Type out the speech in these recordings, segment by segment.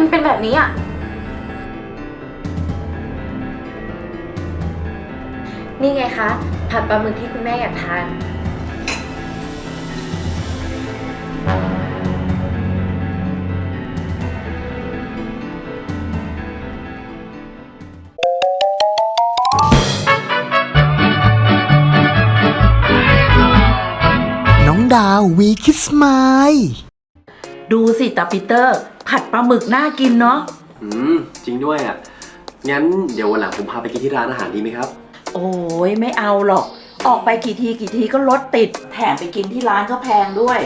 มันเป็นแบบนี้อะ นี่ไงคะ ผัดปลาหมึกที่คุณแม่อยากทาน น้องดาววีคิสไมล์ ดูสิตาปีเตอร์ ผัดปลาหมึกน่ากินเนาะ อืมจริงด้วยอะ งั้นเดี๋ยววันหลังผมพาไปกินที่ร้านอาหารดีไหมครับ โอ้ยไม่เอาหรอก ออกไปกี่ทีกี่ทีก็รถติด แถมไปกินที่ร้านก็แพงด้วย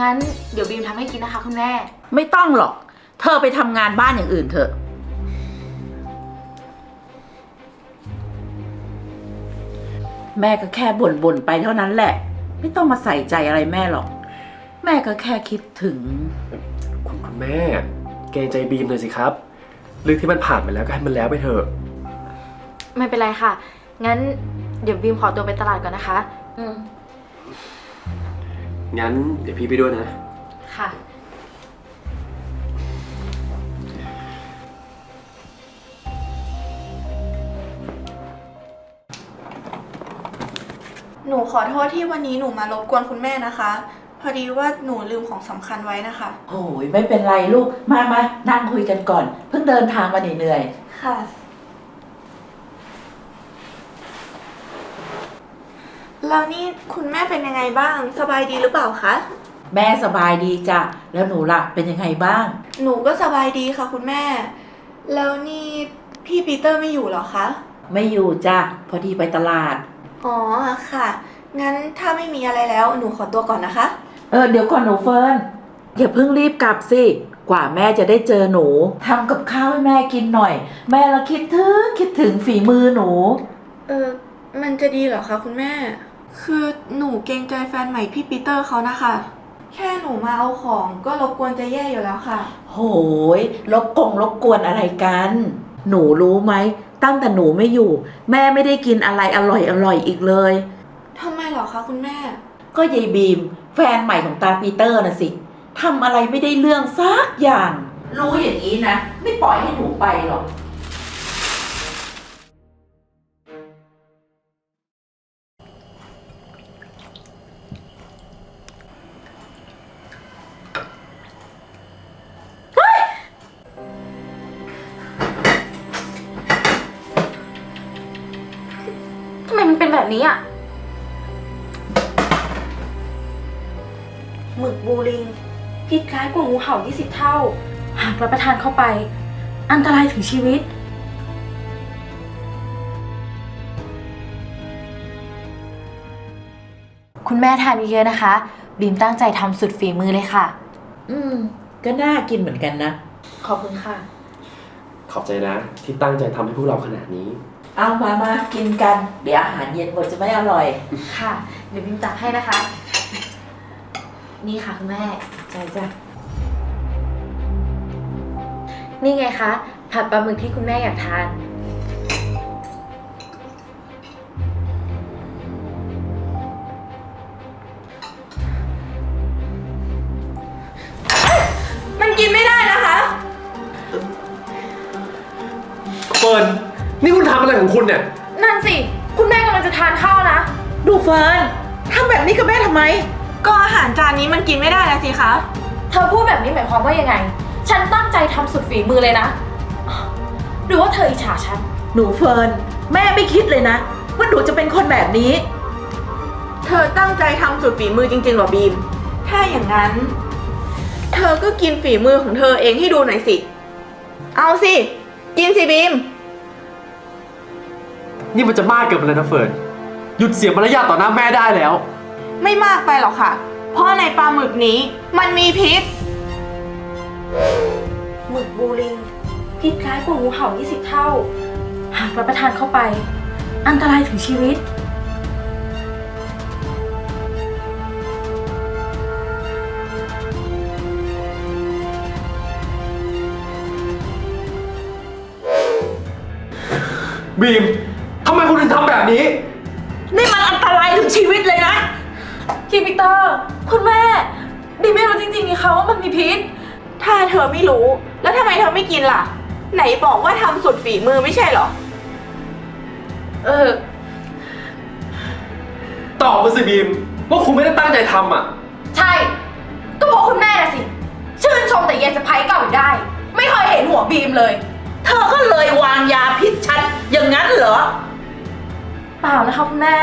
งั้นเดี๋ยวบีมทำให้กินนะคะคุณแม่ ไม่ต้องหรอก เธอไปทำงานบ้านอย่างอื่นเถอะ แม่ก็แค่บ่นๆไปเท่านั้นแหละ ไม่ต้องมาใส่ใจอะไรแม่หรอก แม่ก็แค่คิดถึงคุณคุณ แม่ เกรงใจบีมหน่อยสิครับ เรื่องที่มันผ่านไปแล้วก็ให้มันแล้วไปเถอะ ไม่เป็นไรค่ะ งั้นเดี๋ยวบีมขอตัวไปตลาดก่อนนะคะ อืม งั้นเดี๋ยวพี่ไปด้วยนะ ค่ะ หนูขอโทษที่วันนี้หนูมารบกวนคุณแม่นะคะ พอดีว่าหนูลืมของสำคัญไว้นะคะ โอ้ยไม่เป็นไรลูก มามานั่งคุยกันก่อน เพิ่งเดินทางมาเหนื่อยค่ะ แล้วนี่คุณแม่เป็นยังไงบ้าง สบายดีหรือเปล่าคะ ๆแม่สบายดีจ้ะ แล้วหนูล่ะเป็นยังไงบ้าง หนูก็สบายดีค่ะคุณแม่ แล้วนี่พี่ปีเตอร์ไม่อยู่เหรอคะ ไม่อยู่จ้ะ พอดีไปตลาด อ๋อค่ะ งั้นถ้าไม่มีอะไรแล้วหนูขอตัวก่อนนะคะ เออเดี๋ยวก่อนหนูเฟิร์นอย่าเพิ่งรีบกลับสิ กว่าแม่จะได้เจอหนูทำกับข้าวให้แม่กินหน่อย แม่ละคิดถึงคิดถึงฝีมือหนู เออมันจะดีเหรอคะคุณแม่ คือหนูเกรงใจแฟนใหม่พี่ปีเตอร์เขานะคะ แค่หนูมาเอาของก็รบกวนจะแย่อยู่แล้วค่ะ โหยลบกงลบกวนอะไรกัน หนูรู้ไหม ตั้งแต่หนูไม่อยู่ แม่ไม่ได้กินอะไรอร่อยอร่อยอีกเลย ทำไมเหรอคะคุณแม่ ก็ยายบีม แฟนใหม่ของตาปีเตอร์นะสิทำอะไรไม่ได้เรื่องสักอย่าง รู้อย่างนี้นะ ไม่ปล่อยให้หนูไปหรอก เห่า20เท่าหากรับประทานเข้าไป อันตรายถึงชีวิต คุณแม่ทานเยอะๆนะคะ บีมตั้งใจทำสุดฝีมือเลยค่ะ อืม ก็น่ากินเหมือนกันนะ ขอบคุณค่ะ ขอบใจนะ ที่ตั้งใจทำให้พวกเราขนาดนี้ เอามามากินกัน เดี๋ยวอาหารเย็นหมดจะไม่อร่อย ค่ะ เดี๋ยวบีมตักให้นะคะ นี่ค่ะคุณแม่ใช่จ้ะ นี่ไงคะ ผัดปลาหมึกที่คุณแม่อยากทาน มันกินไม่ได้นะคะ เฟิร์นนี่คุณทำอะไรของคุณเนี่ย นั่นสิ คุณแม่กำลังจะทานข้าวนะ ดูเฟิร์นทำแบบนี้กับแม่ทำไม ก็อาหารจานนี้มันกินไม่ได้นะสิคะ เธอพูดแบบนี้หมายความว่ายังไง ฉันตั้งใจทำสุดฝีมือเลยนะ หรือว่าเธออิจฉาฉัน หนูเฟิร์นแม่ไม่คิดเลยนะ ว่าหนูจะเป็นคนแบบนี้ เธอตั้งใจทำสุดฝีมือจริงๆเหรอบีม ถ้าอย่างนั้น เธอก็กินฝีมือของเธอเองให้ดูหน่อยสิ เอาสิ กินสิบีม นี่มันจะมากเกินไปแล้วนะเฟิร์นหยุดเสียมารยาทต่อหน้าแม่ได้แล้ว ไม่มากไปหรอกค่ะ เพราะในปลาหมึกนี้มันมีพิษ หมึกบูริงพิษร้ายกว่างูเห่า 20 เท่า หากรับประทานเข้าไป อันตรายถึงชีวิต บีมทำไมคุณถึงทำแบบนี้ นี่มันอันตรายถึงชีวิตเลยนะพี่ปีเตอร์ คุณแม่บีมไม่รู้จริงๆนี่คะว่ามันมีพิษ ถ้าเธอไม่รู้ แล้วทำไมเธอไม่กินล่ะ ไหนบอกว่าทำสุดฝีมือไม่ใช่เหรอ เออ ตอบมาสิบีมว่าคุณไม่ได้ตั้งใจทำอะ ใช่ ก็เพราะคุณแม่น่ะสิ ชื่นชมแต่ยายสะพ้ายเก่าอยู่ได้ ไม่เคยเห็นหัวบีมเลย เธอก็เลยวางยาพิษฉันอย่างนั้นเหรอ เปล่านะคะคุณแม่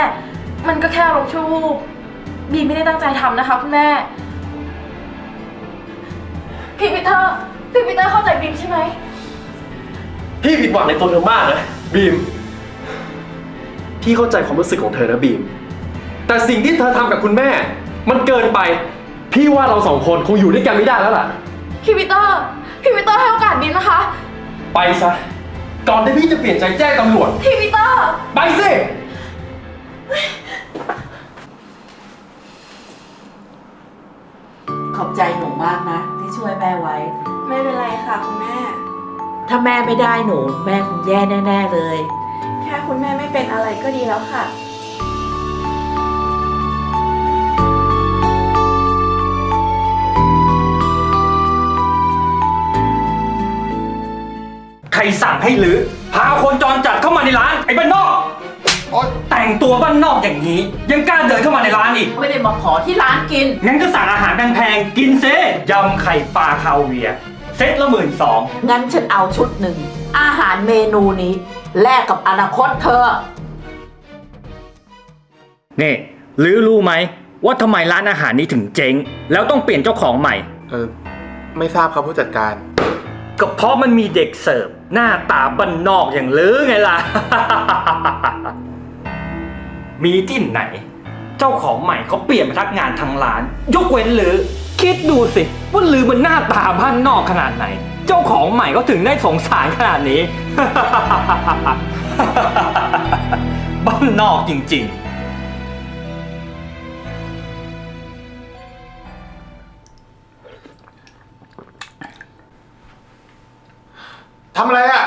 มันก็แค่อารมณ์ชั่ววูบบีมไม่ได้ตั้งใจทำนะคะคุณแม่ พี่ปีเตอร์ พี่ปีเตอร์เข้าใจบีมใช่ไหม พี่ผิดหวังในตัวเธอมากนะบีม พี่เข้าใจความรู้สึกของเธอนะบีม แต่สิ่งที่เธอทำกับคุณแม่ มันเกินไป พี่ว่าเราสองคนคงอยู่ด้วยกันไม่ได้แล้วล่ะ พี่ปีเตอร์ พี่ปีเตอร์ให้โอกาสบีมนะคะ ไปซะ ก่อนที่พี่จะเปลี่ยนใจแจ้งตำรวจ พี่ปีเตอร์ ไปสิ ขอบใจหนูมากนะ ที่ช่วยแม่ไว้ ไม่เป็นไรค่ะคุณแม่ ถ้าแม่ไม่ได้หนู แม่คงแย่แน่ ๆเลย แค่คุณแม่ไม่เป็นอะไรก็ดีแล้วค่ะ ใครสั่งให้หรือ พาคนจรจัดเข้ามาในร้าน ไอ้บ้านนอก แต่งตัวบ้านนอกอย่างนี้ ยังกล้าเดินเข้ามาในร้านอีก ไม่ได้มาขอที่ร้านกิน งั้นก็สั่งอาหารแพงๆกินเซยำไข่ปลาคาเวียร์เซตละหมื่นสองงั้นฉันเอาชุดหนึ่ง อาหารเมนูนี้ แลกกับอนาคตเธอ นี่หรือรู้ไหมว่าทำไมร้านอาหารนี้ถึงเจ๊ง แล้วต้องเปลี่ยนเจ้าของใหม่ เออไม่ทราบครับผู้จัดการ ก็เพราะมันมีเด็กเสิร์ฟหน้าตาบ้านนอกอย่างลือไงล่ะ มีที่ไหน เจ้าของใหม่เขาเปลี่ยนพนักงานทั้งร้าน ยกเว้นลือ คิดดูสิว่าลือมันหน้าตาบ้านนอกขนาดไหน เจ้าของใหม่ก็ถึงได้สงสารขนาดนี้ บ้านนอกจริง ๆ ทำอะไรอะ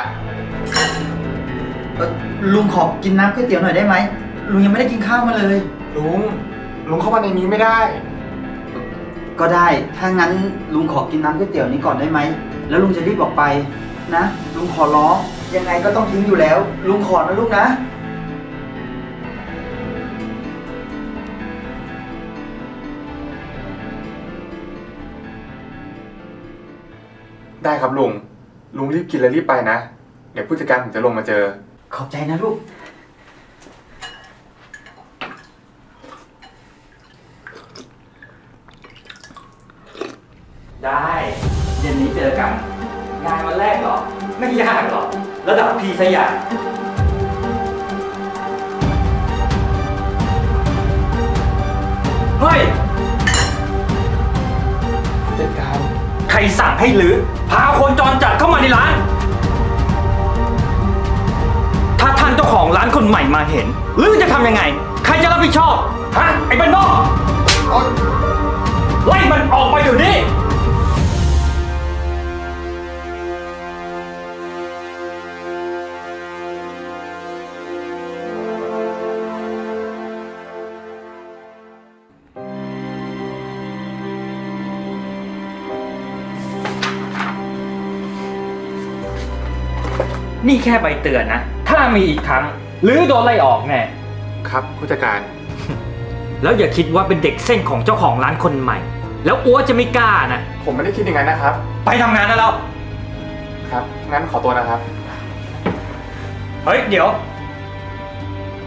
เอ่อลุงขอกินน้ำก๋วยเตี๋ยวหน่อยได้ไหม ลุงยังไม่ได้กินข้าวมาเลย ลุง ลุงเข้ามาในนี้ไม่ได้ ก็ได้ ถ้างั้นลุงขอกินน้ำก๋วยเตี๋ยวนี้ก่อนได้ไหม แล้วลุงจะรีบออกไปนะ ลุงขอร้อง ยังไงก็ต้องทิ้งอยู่แล้ว ลุงขอนะลูกนะ ได้ครับลุง ลุงรีบกินแล้วรีบไปนะ เดี๋ยวผู้จัดการผมจะลงมาเจอ ขอบใจนะลูก ระดับพีสยามเฮ้ยผู้จัดการใครสั่งให้หรือ พาคนจรจัดเข้ามาในร้าน ถ้าท่านเจ้าของร้านคนใหม่มาเห็น หรือจะทำยังไง ใครจะรับผิดชอบ ฮะ ไอ้บ้านนอก ไล่มันออกไปเดี๋ยวนี้ นี่แค่ใบเตือนนะ ถ้ามีอีกครั้ง หรือโดนไล่ออกแน่ ครับผู้จัดการ แล้วอย่าคิดว่าเป็นเด็กเส้นของเจ้าของร้านคนใหม่ แล้วอ้วจะไม่กล้านะ ผมไม่ได้คิดอย่างนั้นนะครับ ไปทำงานได้แล้ว ครับ งั้นขอตัวนะครับ เฮ้ย เดี๋ยว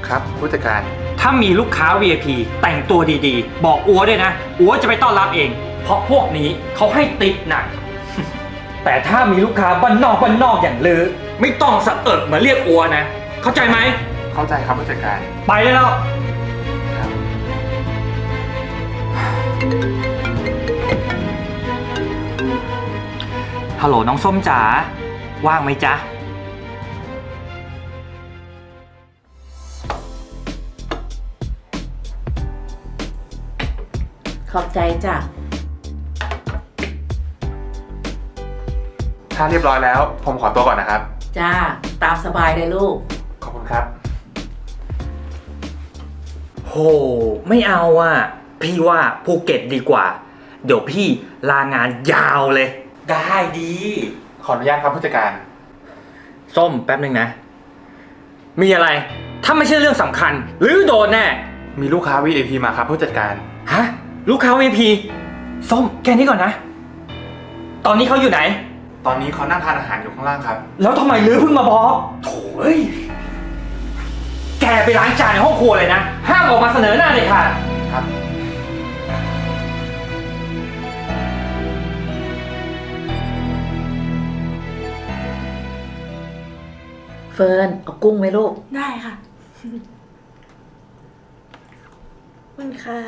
ครับผู้จัดการ ถ้ามีลูกค้า VIP แต่งตัวดีๆ บอกอัวด้วยนะ อัวจะไปต้อนรับเอง เพราะพวกนี้เขาให้ติปหนัก แต่ถ้ามีลูกค้าบ้านนอกบ้านนอกอย่างลือ ไม่ต้องสะเอิกมาเรียกอัวนะ เข้าใจไหม เข้าใจครับผู้จัดการ ไปได้แล้ว ครับ ฮัลโหลน้องส้มจ๋า ว่างไหมจ๊ะ ขอบใจจ้ะ ถ้าเรียบร้อยแล้ว ผมขอตัวก่อนนะครับ จ้า ตามสบายเลยลูก ขอบคุณครับ โห ไม่เอาอะ พี่ว่าภูเก็ตดีกว่า เดี๋ยวพี่ลางานยาวเลย ได้ดี ขออนุญาตครับผู้จัดการ ส้มแป๊บหนึ่งนะ มีอะไร ถ้าไม่ใช่เรื่องสำคัญ หรือโดนแน่ มีลูกค้า VIP มาครับผู้จัดการ ฮะ ลูกค้า VP ส้มแค่นี้ก่อนนะ ตอนนี้เขาอยู่ไหน ตอนนี้เขานั่งทานอาหารอยู่ข้างล่างครับ แล้วทำไมลือเพิ่งมาบอกโถ่เอ้ย แกไปล้างจานในห้องครัวเลยนะ ห้ามออกมาเสนอหน้าเด็ดขาดครับ เฟิร์นเอากุ้งไหมลูก ได้ค่ะ มันค่ะ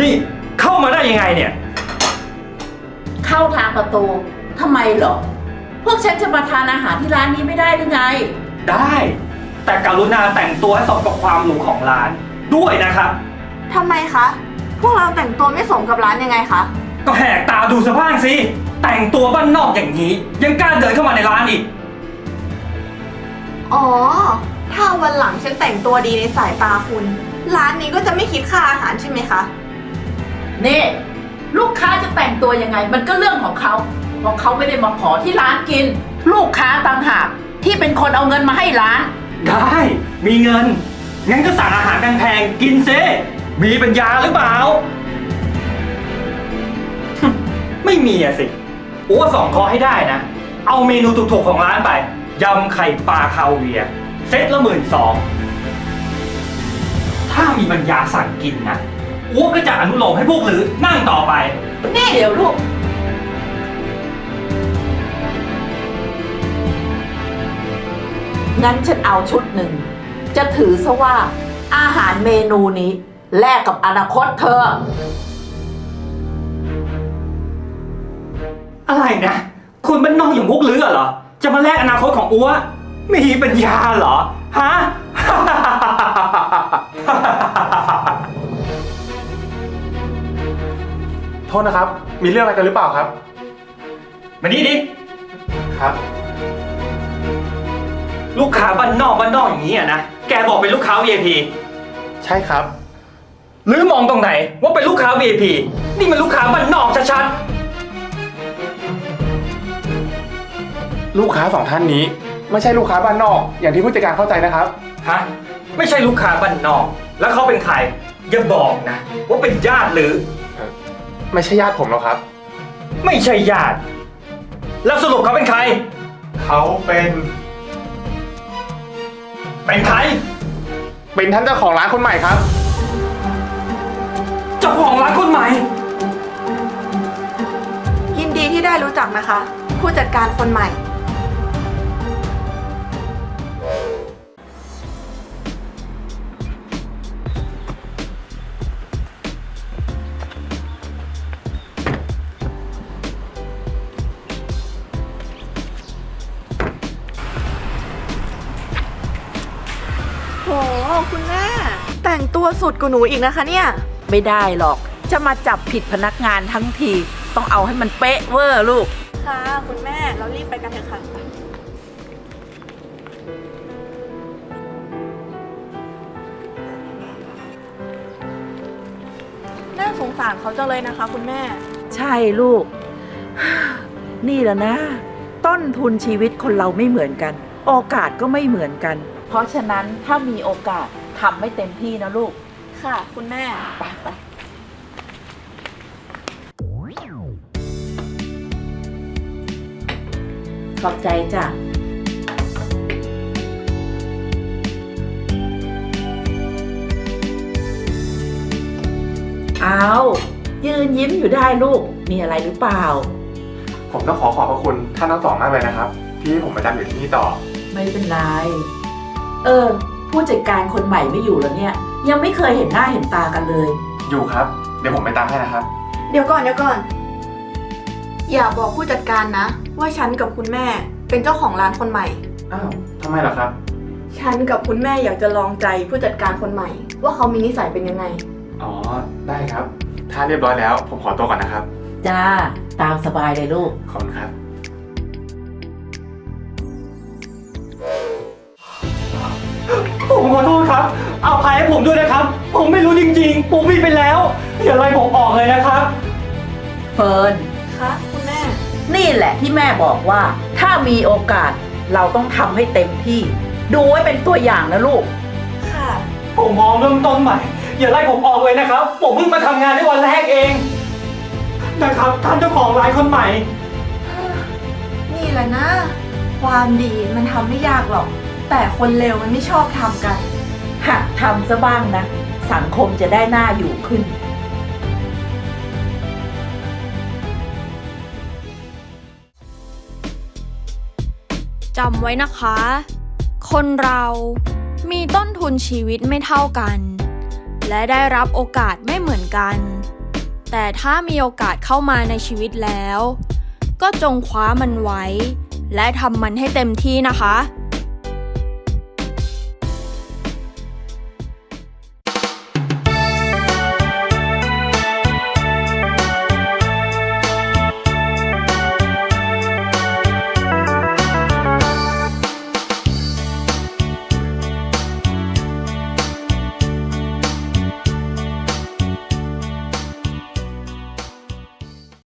นี่เข้ามาได้ยังไงเนี่ย เข้าทางประตูทำไมเหรอ พวกฉันจะมาทานอาหารที่ร้านนี้ไม่ได้หรือไง ได้ แต่กรุณาแต่งตัวให้สมกับความหรูของร้านด้วยนะครับ ทำไมคะ พวกเราแต่งตัวไม่สมกับร้านยังไงคะ ก็แหกตาดูสภาพสิ แต่งตัวบ้านนอกอย่างนี้ ยังกล้าเดินเข้ามาในร้านอีก อ๋อ ถ้าวันหลังฉันแต่งตัวดีในสายตาคุณ ร้านนี้ก็จะไม่คิดค่าอาหารใช่ไหมคะ นี่ลูกค้าจะแต่งตัวยังไง มันก็เรื่องของเขาเพราะเขาไม่ได้มาขอที่ร้านกิน ลูกค้าต่างหากที่เป็นคนเอาเงินมาให้ร้าน ได้มีเงิน งั้นก็สั่งอาหารแพงๆกินเซมีปัญญาหรือเปล่า ไม่มีอะสิอ้วสองคอให้ได้นะ เอาเมนูถูกๆของร้านไปยำไข่ปลาคาเวียเซตละหมื่นสองถ้ามีปัญญาสั่งกินนะ อ้วก็จะอนุโลมให้พวกหรือนั่งต่อไปนี่เดี๋ยวลูก งั้นฉันเอาชุดหนึ่ง จะถือซะว่าอาหารเมนูนี้ แลกกับอนาคตเธอ อะไรนะคุณเป็นน้องอย่างพวกลือเหรอ จะมาแลกอนาคตของอัวมีปัญญาเหรอ ฮะ ทษนะครับ มีเรื่องอะไรกันหรือเปล่าครับ มานี่ดิ ครับ ลูกค้าบ้านนอกบ้านนอกอย่างนี้อะนะ แกบอกเป็นลูกค้า VIP ใช่ครับ หรือมองตรงไหนว่าเป็นลูกค้า VIP นี่มันลูกค้าบ้านนอกชัดลูกค้าสองท่านนี้ ไม่ใช่ลูกค้าบ้านนอก อย่างที่ผู้จัดการเข้าใจนะครับ ๆ ฮะ ไม่ใช่ลูกค้าบ้านนอก แล้วเขาเป็นใคร อย่าบอกนะ ว่าเป็นญาติหรือ ไม่ใช่ญาติผมหรอกครับ ไม่ใช่ญาติ แล้วสรุปเขาเป็นใคร เขาเป็น เป็นใคร เป็นท่านเจ้าของร้านคนใหม่ครับ เจ้าของร้านคนใหม่ ยินดีที่ได้รู้จักนะคะ ผู้จัดการคนใหม่ สุดกว่าหนูอีกนะคะเนี่ย ไม่ได้หรอก จะมาจับผิดพนักงานทั้งที ต้องเอาให้มันเป๊ะเวอร์ลูก ค่ะ คุณแม่เรารีบไปกันเถอะค่ะ น่าสงสารเขาจังเลยนะคะ คุณแม่ ใช่ลูก นี่แหละนะ ต้นทุนชีวิตคนเราไม่เหมือนกัน โอกาสก็ไม่เหมือนกัน เพราะฉะนั้นถ้ามีโอกาสทำให้เต็มที่นะลูก ค่ะ คุณแม่ ไปไปขอบใจจ้ะ เอา ยืนยิ้มอยู่ได้ลูก มีอะไรหรือเปล่า ผมต้องขอขอบพระคุณท่านทั้งสองมากเลยนะครับ ที่ให้ผมมาจำอยู่ที่นี่ต่อ ไม่เป็นไร เออ ผู้จัดการคนใหม่ไม่อยู่แล้วเนี่ย ยังไม่เคยเห็นหน้าเห็นตากันเลย อยู่ครับ เดี๋ยวผมไปตามให้นะครับ เดี๋ยวก่อนเดี๋ยวก่อน อย่าบอกผู้จัดการนะ ว่าฉันกับคุณแม่เป็นเจ้าของร้านคนใหม่ อ้าวทำไมล่ะครับ ฉันกับคุณแม่อยากจะลองใจผู้จัดการคนใหม่ ว่าเขามีนิสัยเป็นยังไง อ๋อ ได้ครับ ถ้าเรียบร้อยแล้ว ผมขอตัวก่อนนะครับ จ้า ตามสบายเลยลูก ขอบคุณครับ ผมขอโทษครับผ เอาภัยให้ผมด้วยนะครับ ผมไม่รู้จริงๆ ผมผิดไปแล้ว อย่าไล่ผมออกเลยนะครับ เฟิร์น คะคุณแม่ นี่แหละที่แม่บอกว่า ถ้ามีโอกาสเราต้องทำให้เต็มที่ ดูไว้เป็นตัวอย่างนะลูก ค่ะ ผมมองเริ่มต้นใหม่ อย่าไล่ผมออกเลยนะครับ ผมเพิ่งมาทำงานได้วันแรกเอง นะครับ ท่านเจ้าของร้านคนใหม่ นี่แหละนะ ความดีมันทำไม่ยากหรอก แต่คนเลวมันไม่ชอบทำกัน หัดทำซะบ้างนะ สังคมจะได้หน่าอยู่ขึ้นจำไว้นะคะ คนเรามีต้นทุนชีวิตไม่เท่ากัน และได้รับโอกาสไม่เหมือนกัน แต่ถ้ามีโอกาสเข้ามาในชีวิตแล้ว ก็จงคว้ามันไว้ และทำมันให้เต็มที่นะคะ